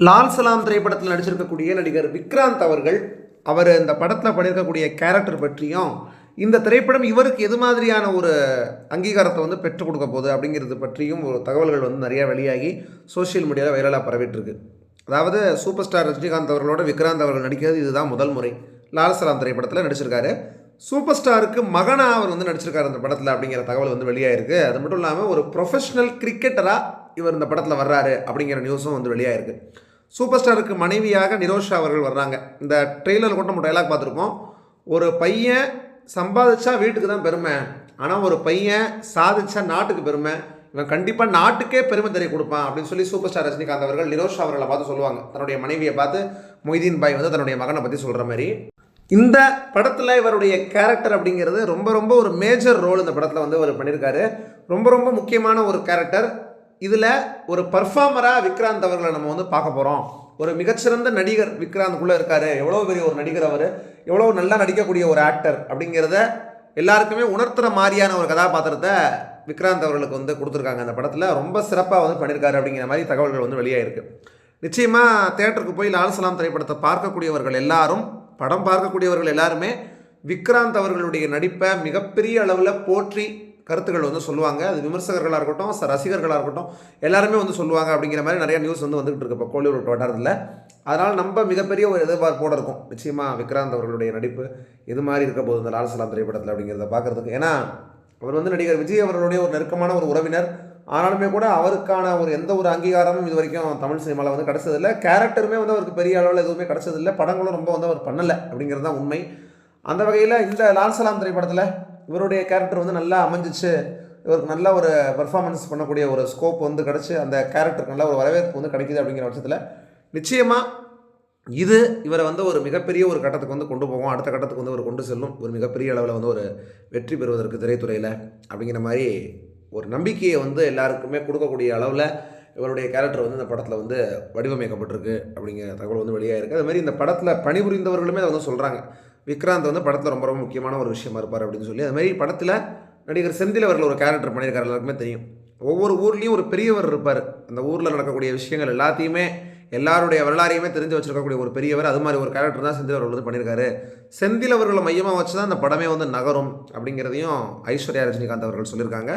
லால் சலாம் திரைப்படத்தில் நடிச்சிருக்கக்கூடிய நடிகர் விக்ராந்த் அவர்கள் அவர் இந்த படத்தில் பண்ணியிருக்கக்கூடிய கேரக்டர் பற்றியும் இந்த திரைப்படம் இவருக்கு எது மாதிரியான ஒரு அங்கீகாரத்தை வந்து பெற்றுக் கொடுக்க போகுது அப்படிங்கிறது பற்றியும் ஒரு தகவல்கள் வந்து நிறையா வெளியாகி சோஷியல் மீடியாவில் வைரலாக பரவிட்டுருக்கு. அதாவது சூப்பர் ஸ்டார் ரஜினிகாந்த் அவர்களோட விக்ராந்த் அவர்கள் நடிக்கிறது இதுதான் முதல் முறை லால் சலாம் திரைப்படத்தில் நடிச்சிருக்காரு. சூப்பர் ஸ்டாருக்கு மகனாக அவர் வந்து நடிச்சிருக்காரு அந்த படத்தில் அப்படிங்கிற தகவல் வந்து வெளியாகிருக்கு அது மட்டும் இல்லாமல் ஒரு ப்ரொஃபஷனல் கிரிக்கெட்டராக இவர் இந்த படத்தில் வர்றாரு அப்படிங்கிற நியூஸும் வந்து வெளியாயிருக்கு. சூப்பர் ஸ்டாருக்கு மனைவியாக நிரோஷா அவர்கள் வர்றாங்க. இந்த ட்ரெய்லர் கூட நம்ம டைலாக் பார்த்துருக்கோம் ஒரு பையன் சம்பாதிச்சா வீட்டுக்கு தான் பெருமை. ஆனால் ஒரு பையன் சாதிச்சா நாட்டுக்கு பெருமை. இவன் கண்டிப்பாக நாட்டுக்கே பெருமை தெரிய கொடுப்பான் அப்படின்னு சொல்லி சூப்பர் ஸ்டார் ரஜினிகாந்த் அவர்கள் நிரோஷா அவர்களை பார்த்து சொல்லுவாங்க. தன்னுடைய மனைவியை பார்த்து மொய்தீன் பாய் வந்து தன்னுடைய மகனை பற்றி சொல்கிற மாதிரி. இந்த படத்தில் இவருடைய கேரக்டர் அப்படிங்கிறது ரொம்ப ரொம்ப ஒரு மேஜர் ரோல் இந்த படத்தில் வந்து அவர் பண்ணியிருக்காரு ரொம்ப ரொம்ப முக்கியமான ஒரு கேரக்டர் இதில் ஒரு பர்ஃபார்மராக விக்ராந்த் அவர்களை நம்ம வந்து பார்க்க போகிறோம் ஒரு மிகச்சிறந்த நடிகர் விக்ராந்துக்குள்ளே இருக்காரு. எவ்வளோ பெரிய ஒரு நடிகர் அவர்? எவ்வளோ நல்லா நடிக்கக்கூடிய ஒரு ஆக்டர் அப்படிங்கிறத எல்லாருக்குமே உணர்த்துற மாதிரியான ஒரு கதாபாத்திரத்தை விக்ராந்த் அவர்களுக்கு வந்து கொடுத்துருக்காங்க. அந்த படத்தில் ரொம்ப சிறப்பாக வந்து பண்ணியிருக்காரு அப்படிங்கிற மாதிரி தகவல்கள் வந்து வெளியாகிருக்கு நிச்சயமாக தேட்டருக்கு போய் லால் சலாம் திரைப்படத்தை பார்க்கக்கூடியவர்கள் எல்லாரும் படம் பார்க்கக்கூடியவர்கள் எல்லாருமே விக்ராந்த் அவர்களுடைய நடிப்பை மிகப்பெரிய அளவில் போற்றி கருத்துக்கள் வந்து சொல்லுவாங்க. அது விமர்சகர்களாக இருக்கட்டும் ரசிகர்களாக இருக்கட்டும் எல்லாருமே வந்து சொல்லுவாங்க அப்படிங்கிற மாதிரி நிறைய நியூஸ் வந்து வந்துகிட்டு இருக்கு. இப்போ கோலிவுட் வட்டாரத்தில். அதனால் நம்ம மிகப்பெரிய ஒரு எதிர்பார்ப்போடு இருக்கும். நிச்சயமாக விக்ராந்த் அவர்களுடைய நடிப்பு இது மாதிரி இருக்க போகுது இந்த லால் சலாம் திரைப்படத்தில் அப்படிங்கிறத பார்க்குறதுக்கு ஏன்னா அவர் வந்து நடிகர் விஜய் அவர்களுடைய ஒரு நெருக்கமான ஒரு உறவினர். ஆனாலுமே கூட அவருக்கான ஒரு எந்த ஒரு அங்கீகாரமும் இது வரைக்கும் தமிழ் சினிமாவில் வந்து கிடச்சதில்ல. கேரக்டருமே வந்து அவருக்கு பெரிய அளவில் எதுவுமே கிடச்சதில்லை. படங்களும் ரொம்ப வந்து அவர் பண்ணலை அப்படிங்கிறது தான் உண்மை. அந்த வகையில் இந்த லால் சலாம் திரைப்படத்தில் இவருடைய கேரக்டர் வந்து நல்லா அமைஞ்சிச்சு. இவருக்கு நல்ல ஒரு பெர்ஃபார்மன்ஸ் பண்ணக்கூடிய ஒரு ஸ்கோப் வந்து கிடச்சி அந்த கேரக்டருக்கு நல்ல ஒரு வரவேற்பு வந்து கிடைக்கிது அப்படிங்கிற பட்சத்தில் நிச்சயமாக இது இவரை வந்து ஒரு மிகப்பெரிய ஒரு கட்டத்துக்கு வந்து கொண்டு போகும். அடுத்த கட்டத்துக்கு வந்து ஒரு கொண்டு செல்லும். ஒரு மிகப்பெரிய அளவில் வந்து ஒரு வெற்றி பெறுவதற்கு திரைத்துறையில் அப்படிங்கிற மாதிரி ஒரு நம்பிக்கையை வந்து எல்லாருக்குமே கொடுக்கக்கூடிய அளவில் இவருடைய கேரக்டர் வந்து இந்த படத்தில் வந்து வடிவமைக்கப்பட்டிருக்கு அப்படிங்கிற தகவல் வந்து வெளியாக இருக்குது அது மாதிரி இந்த படத்தில் பணிபுரிந்தவர்களுமே அதை வந்து சொல்கிறாங்க விக்ராந்த் வந்து படத்தில் ரொம்ப ரொம்ப முக்கியமான ஒரு விஷயமா இருப்பார் அப்படின்னு சொல்லி. அது மாதிரி படத்தில் நடிகர் செந்தில் அவர்கள் ஒரு கேரக்டர் பண்ணியிருக்காரு எல்லாருக்குமே தெரியும். ஒவ்வொரு ஊர்லேயும் ஒரு பெரியவர் இருப்பார். அந்த ஊரில் நடக்கக்கூடிய விஷயங்கள் எல்லாத்தையுமே எல்லாருடைய வரலாறையுமே தெரிஞ்சு வச்சிருக்கக்கூடிய ஒரு பெரியவர். அது மாதிரி ஒரு கேரக்டர் தான் செந்தில் அவர்கள் வந்து பண்ணியிருக்காரு. செந்தில் அவர்களை மையமாக வச்சு தான் அந்த படமே வந்து நகரும் அப்படிங்கிறதையும் ஐஸ்வர்யா ரஜினிகாந்த் அவர்கள் சொல்லியிருக்காங்க.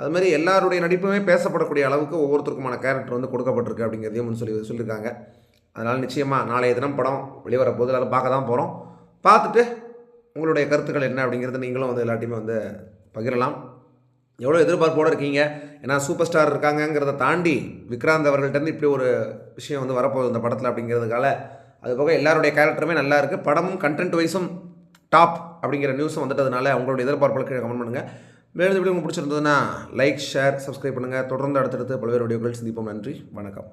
அது மாதிரி எல்லாருடைய நடிப்புமே பேசப்படக்கூடிய அளவுக்கு ஒவ்வொருத்தருக்குமான கேரக்டர் வந்து கொடுக்கப்பட்டிருக்கு அப்படிங்கிறதையும் சொல்லி சொல்லியிருக்காங்க. அதனால் நிச்சயமாக நாளைய தினம் படம் வெளிவர போது எல்லாரும் பார்க்க தான் போகிறோம் பார்த்துட்டு உங்களுடைய கருத்துக்கள் என்ன அப்படிங்கிறத நீங்களும் வந்து எல்லாத்தையுமே வந்து பகிரலாம். எவ்வளோ எதிர்பார்ப்போடு இருக்கீங்க? ஏன்னா சூப்பர் ஸ்டார் இருக்காங்கங்கிறத தாண்டி விக்ராந்த் அவர்கள்ட்டேருந்து இப்படி ஒரு விஷயம் வந்து வரப்போகுது இந்த படத்தில் அப்படிங்கிறதுக்கால. அது போக எல்லாருடைய கேரக்டருமே நல்லா இருக்குது படமும் கண்டென்ட் வைஸும் டாப் அப்படிங்கிற நியூஸும் வந்துட்டதுனால உங்களுடைய எதிர்பார்ப்புகளுக்கு கமெண்ட் பண்ணுங்கள் வேறு வீடியோ உங்களுக்கு பிடிச்சிருந்ததுன்னா லைக் ஷேர் சப்ஸ்கிரைப் பண்ணுங்கள் தொடர்ந்து அடுத்தடுத்து பல்வேறு வீடியோக்கள் சந்திப்போம். நன்றி. வணக்கம்.